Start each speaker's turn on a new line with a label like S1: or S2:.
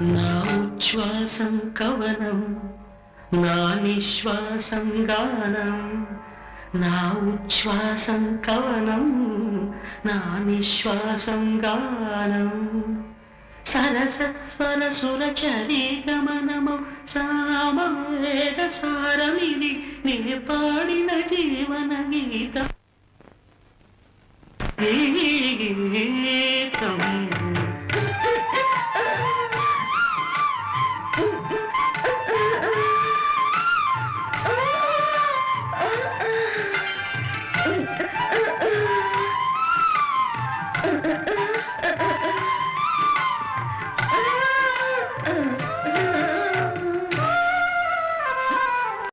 S1: నా ఉచ్ఛ్వాసం కవనం నా నిశ్వాసం గానం నా ఉచ్ఛ్వాసం కవనం నా నిశ్వాసం గానం. సరసస్వర సురచరీ గమనము సామవేద సారమిది నే పాడిన జీవన గీతం. గీతం Ha ha ha!